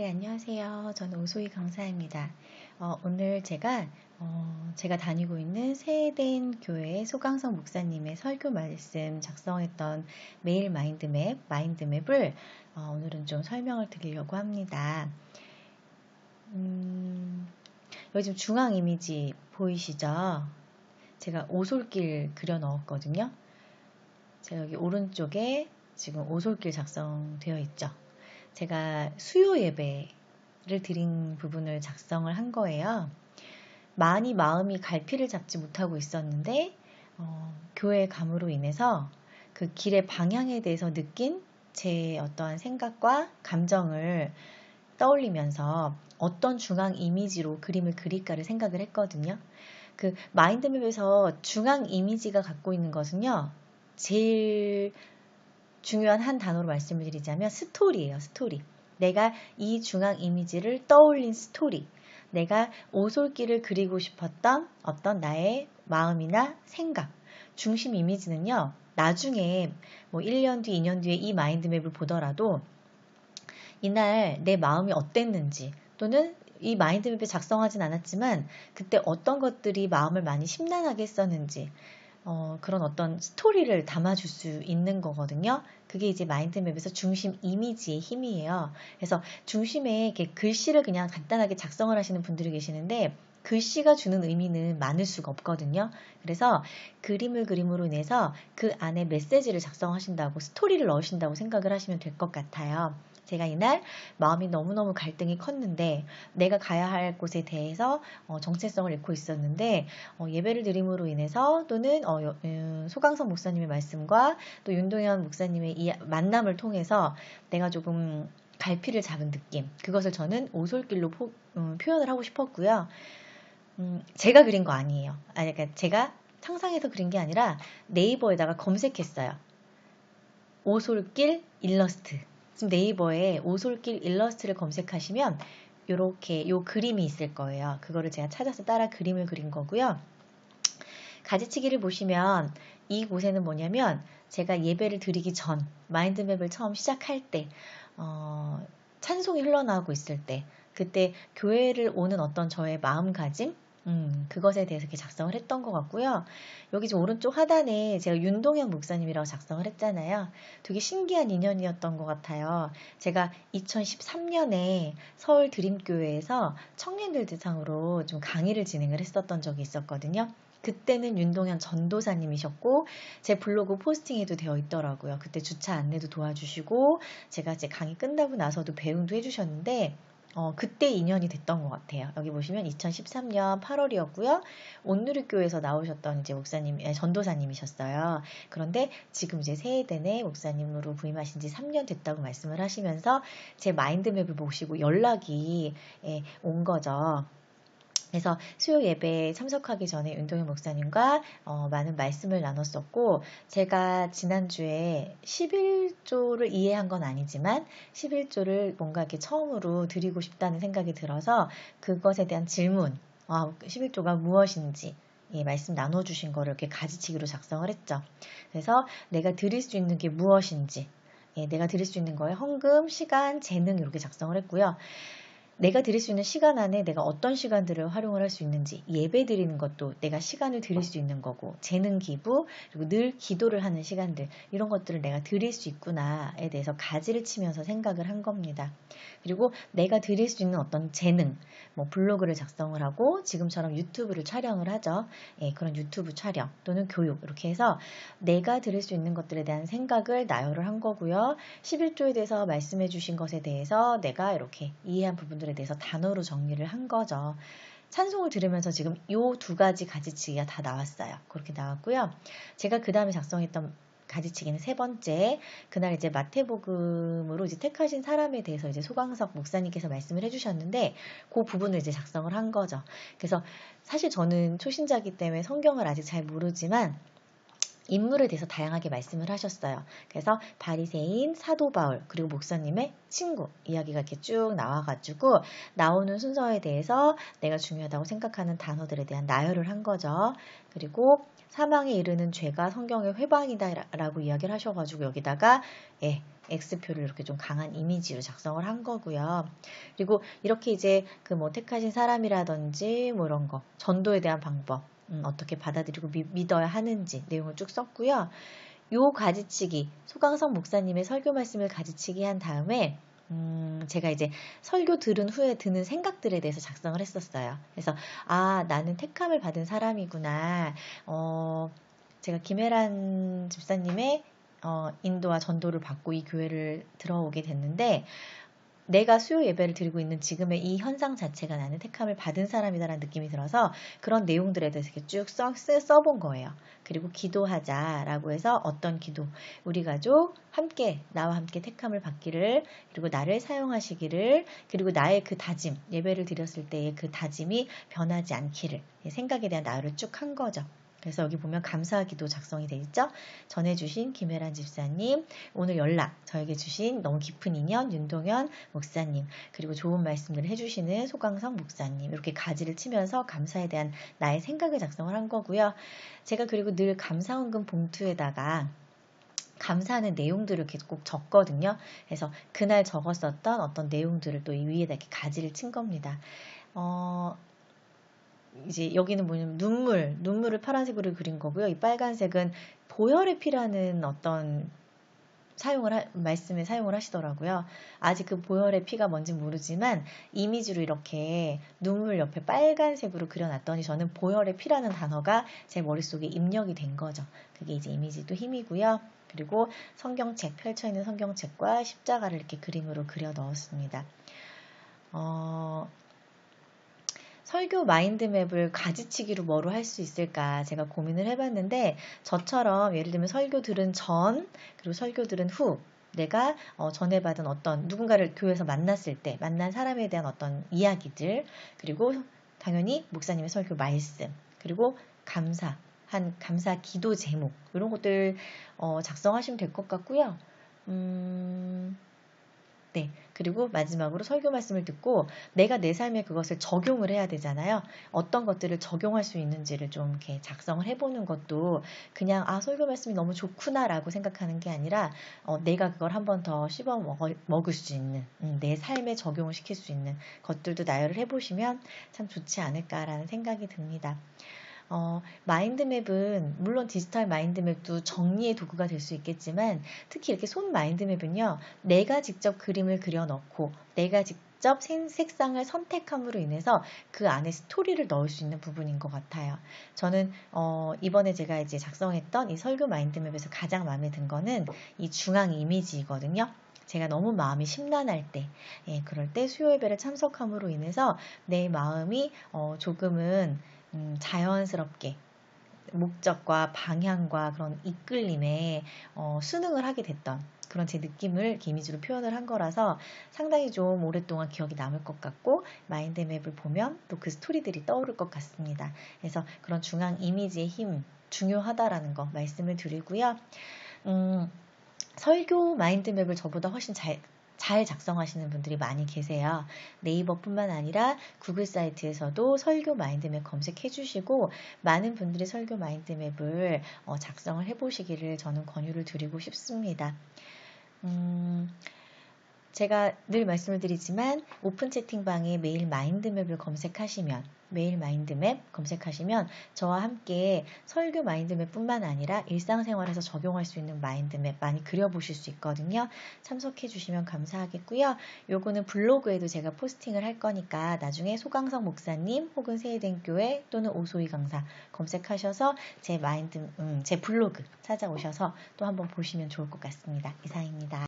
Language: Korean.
네, 안녕하세요. 저는 오소희 강사입니다. 어, 오늘 제가 어, 제가 다니고 있는 세덴 교회 소강성 목사님의 설교 말씀 작성했던 메일 마인드맵, 마인드맵을 어, 오늘은 좀 설명을 드리려고 합니다. 음, 지금 중앙 이미지 보이시죠? 제가 오솔길 그려 넣었거든요. 제가 여기 오른쪽에 지금 오솔길 작성되어 있죠. 제가 수요 예배를 드린 부분을 작성을 한 거예요. 많이 마음이 갈피를 잡지 못하고 있었는데 어, 교회 감으로 인해서 그 길의 방향에 대해서 느낀 제 어떠한 생각과 감정을 떠올리면서 어떤 중앙 이미지로 그림을 그릴까를 생각을 했거든요. 그 마인드맵에서 중앙 이미지가 갖고 있는 것은요. 제일 중요한 한 단어로 말씀을 드리자면 스토리예요. 스토리. 내가 이 중앙 이미지를 떠올린 스토리. 내가 오솔길을 그리고 싶었던 어떤 나의 마음이나 생각. 중심 이미지는요. 나중에 뭐 1년 뒤, 2년 뒤에 이 마인드맵을 보더라도 이날 내 마음이 어땠는지 또는 이 마인드맵에 작성하진 않았지만 그때 어떤 것들이 마음을 많이 심란하게 했었는지 어, 그런 어떤 스토리를 담아줄 수 있는 거거든요. 그게 이제 마인드맵에서 중심 이미지의 힘이에요. 그래서 중심에 이렇게 글씨를 그냥 간단하게 작성을 하시는 분들이 계시는데 글씨가 주는 의미는 많을 수가 없거든요. 그래서 그림을 그림으로 인해서 그 안에 메시지를 작성하신다고 스토리를 넣으신다고 생각을 하시면 될 것 같아요. 제가 이날 마음이 너무너무 갈등이 컸는데 내가 가야 할 곳에 대해서 어, 정체성을 잃고 있었는데 어, 예배를 드림으로 인해서 또는 어, 음, 소강성 목사님의 말씀과 또 윤동현 목사님의 이 만남을 통해서 내가 조금 갈피를 잡은 느낌 그것을 저는 오솔길로 포, 음, 표현을 하고 싶었고요. 음, 제가 그린 거 아니에요. 아니, 그러니까 제가 상상해서 그린 게 아니라 네이버에다가 검색했어요. 오솔길 일러스트. 지금 네이버에 오솔길 일러스트를 검색하시면 이렇게 요 그림이 있을 거예요. 그거를 제가 찾아서 따라 그림을 그린 거고요. 가지치기를 보시면 이곳에는 뭐냐면 제가 예배를 드리기 전 마인드맵을 처음 시작할 때 어, 찬송이 흘러나오고 있을 때 그때 교회를 오는 어떤 저의 마음가짐 음, 그것에 대해서 이렇게 작성을 했던 것 같고요. 여기 지금 오른쪽 하단에 제가 윤동현 목사님이라고 작성을 했잖아요. 되게 신기한 인연이었던 것 같아요. 제가 2013년에 서울 드림교회에서 청년들 대상으로 좀 강의를 진행을 했었던 적이 있었거든요. 그때는 윤동현 전도사님이셨고 제 블로그 포스팅에도 되어 있더라고요. 그때 주차 안내도 도와주시고 제가 이제 강의 끝나고 나서도 배웅도 해주셨는데 어, 그때 인연이 됐던 것 같아요. 여기 보시면 2013년 8월이었고요. 온누리교에서 나오셨던 이제 목사님, 예, 전도사님이셨어요. 그런데 지금 이제 세대내 목사님으로 부임하신 지 3년 됐다고 말씀을 하시면서 제 마인드맵을 보시고 연락이 예, 온 거죠. 그래서 수요 예배에 참석하기 전에 윤동현 목사님과 어, 많은 말씀을 나눴었고 제가 지난주에 11조를 이해한 건 아니지만 11조를 뭔가 이렇게 처음으로 드리고 싶다는 생각이 들어서 그것에 대한 질문 아, 11조가 무엇인지 예, 말씀 나눠주신 거를 이렇게 가지치기로 작성을 했죠. 그래서 내가 드릴 수 있는 게 무엇인지 예, 내가 드릴 수 있는 거에 헌금, 시간, 재능 이렇게 작성을 했고요. 내가 드릴 수 있는 시간 안에 내가 어떤 시간들을 활용을 할 수 있는지 예배 드리는 것도 내가 시간을 드릴 수 있는 거고 재능 기부 그리고 늘 기도를 하는 시간들 이런 것들을 내가 드릴 수 있구나에 대해서 가지를 치면서 생각을 한 겁니다. 그리고 내가 드릴 수 있는 어떤 재능 뭐 블로그를 작성을 하고 지금처럼 유튜브를 촬영을 하죠. 예, 그런 유튜브 촬영 또는 교육 이렇게 해서 내가 드릴 수 있는 것들에 대한 생각을 나열을 한 거고요. 11조에 대해서 말씀해 주신 것에 대해서 내가 이렇게 이해한 부분들에 대해서 단어로 정리를 한 거죠. 찬송을 들으면서 지금 이두 가지 가지치기가 다 나왔어요. 그렇게 나왔고요. 제가 그 다음에 작성했던 가지치기는 세 번째, 그날 이제 마태복음으로 이제 택하신 사람에 대해서 이제 소광석 목사님께서 말씀을 해주셨는데, 그 부분을 이제 작성을 한 거죠. 그래서 사실 저는 초신자기 때문에 성경을 아직 잘 모르지만, 인물에 대해서 다양하게 말씀을 하셨어요. 그래서 바리새인, 사도 바울, 그리고 목사님의 친구 이야기가 이렇게 쭉 나와가지고 나오는 순서에 대해서 내가 중요하다고 생각하는 단어들에 대한 나열을 한 거죠. 그리고 사망에 이르는 죄가 성경의 회방이다라고 이야기를 하셔가지고 여기다가 예, X표를 이렇게 좀 강한 이미지로 작성을 한 거고요. 그리고 이렇게 이제 그 뭐 택하신 사람이라든지 뭐 이런 거 전도에 대한 방법 음, 어떻게 받아들이고 미, 믿어야 하는지 내용을 쭉 썼고요. 요 가지치기 소강성 목사님의 설교 말씀을 가지치기 한 다음에 음, 제가 이제 설교 들은 후에 드는 생각들에 대해서 작성을 했었어요. 그래서, 아, 나는 택함을 받은 사람이구나. 어, 제가 김혜란 집사님의 어, 인도와 전도를 받고 이 교회를 들어오게 됐는데, 내가 수요 예배를 드리고 있는 지금의 이 현상 자체가 나는 택함을 받은 사람이다라는 느낌이 들어서 그런 내용들에 대해서 쭉 써, 써본 거예요. 그리고 기도하자라고 해서 어떤 기도, 우리 가족 함께 나와 함께 택함을 받기를 그리고 나를 사용하시기를 그리고 나의 그 다짐, 예배를 드렸을 때의 그 다짐이 변하지 않기를 생각에 대한 나열을 쭉 한 거죠. 그래서 여기 보면 감사하기도 작성이 되어 있죠. 전해주신 김혜란 집사님, 오늘 연락 저에게 주신 너무 깊은 인연 윤동현 목사님, 그리고 좋은 말씀을 해주시는 소강성 목사님 이렇게 가지를 치면서 감사에 대한 나의 생각을 작성을 한 거고요. 제가 그리고 늘 감사원금 봉투에다가 감사하는 내용들을 이렇게 꼭 적거든요. 그래서 그날 적었었던 어떤 내용들을 또이 위에다 이렇게 가지를 친 겁니다. 어, 이제 여기는 뭐냐면 눈물, 눈물을 파란색으로 그린 거고요. 이 빨간색은 보혈의 피라는 어떤 사용을 하, 말씀에 사용을 하시더라고요. 아직 그 보혈의 피가 뭔지 모르지만 이미지로 이렇게 눈물 옆에 빨간색으로 그려놨더니 저는 보혈의 피라는 단어가 제 머릿속에 입력이 된 거죠. 그게 이제 이미지도 힘이고요. 그리고 성경책 펼쳐 있는 성경책과 십자가를 이렇게 그림으로 그려 넣었습니다. 어, 설교 마인드맵을 가지치기로 뭐로 할 수 있을까 제가 고민을 해봤는데 저처럼 예를 들면 설교 들은 전 그리고 설교 들은 후 내가 어, 전해 받은 어떤 누군가를 교회에서 만났을 때 만난 사람에 대한 어떤 이야기들 그리고 당연히 목사님의 설교 말씀 그리고 감사 한 감사 기도 제목 이런 것들 어, 작성하시면 될 것 같고요. 음, 네. 그리고 마지막으로 설교 말씀을 듣고 내가 내 삶에 그것을 적용을 해야 되잖아요. 어떤 것들을 적용할 수 있는지를 좀 이렇게 작성을 해보는 것도 그냥 아, 설교 말씀이 너무 좋구나라고 생각하는 게 아니라 어, 내가 그걸 한 번 더 씹어 먹을 수 있는, 음, 내 삶에 적용을 시킬 수 있는 것들도 나열을 해보시면 참 좋지 않을까라는 생각이 듭니다. 어, 마인드맵은 물론 디지털 마인드맵도 정리의 도구가 될 수 있겠지만 특히 이렇게 손 마인드맵은요 내가 직접 그림을 그려넣고 내가 직접 색상을 선택함으로 인해서 그 안에 스토리를 넣을 수 있는 부분인 것 같아요. 저는 어, 이번에 제가 이제 작성했던 이 설교 마인드맵에서 가장 마음에 든 거는 이 중앙 이미지거든요. 제가 너무 마음이 심란할 때, 예, 그럴 때 수요 예배를 참석함으로 인해서 내 마음이 어, 조금은 음, 자연스럽게 목적과 방향과 그런 이끌림에 어, 수능을 하게 됐던 그런 제 느낌을 이미지로 표현을 한 거라서 상당히 좀 오랫동안 기억이 남을 것 같고 마인드맵을 보면 또 그 스토리들이 떠오를 것 같습니다. 그래서 그런 중앙 이미지의 힘 중요하다라는 거 말씀을 드리고요. 음, 설교 마인드맵을 저보다 훨씬 잘, 잘 작성하시는 분들이 많이 계세요. 네이버뿐만 아니라 구글 사이트에서도 설교 마인드맵 검색해 주시고 많은 분들이 설교 마인드맵을 어, 작성을 해 보시기를 저는 권유를 드리고 싶습니다. 음, 제가 늘 말씀을 드리지만 오픈 채팅방에 매일 마인드맵을 검색하시면 매일 마인드맵 검색하시면 저와 함께 설교 마인드맵 뿐만 아니라 일상생활에서 적용할 수 있는 마인드맵 많이 그려보실 수 있거든요. 참석해 주시면 감사하겠고요. 요거는 블로그에도 제가 포스팅을 할 거니까 나중에 소강성 목사님 혹은 세이den교회 또는 오소희 강사 검색하셔서 제 마인드, 음, 제 블로그 찾아오셔서 또 한번 보시면 좋을 것 같습니다. 이상입니다.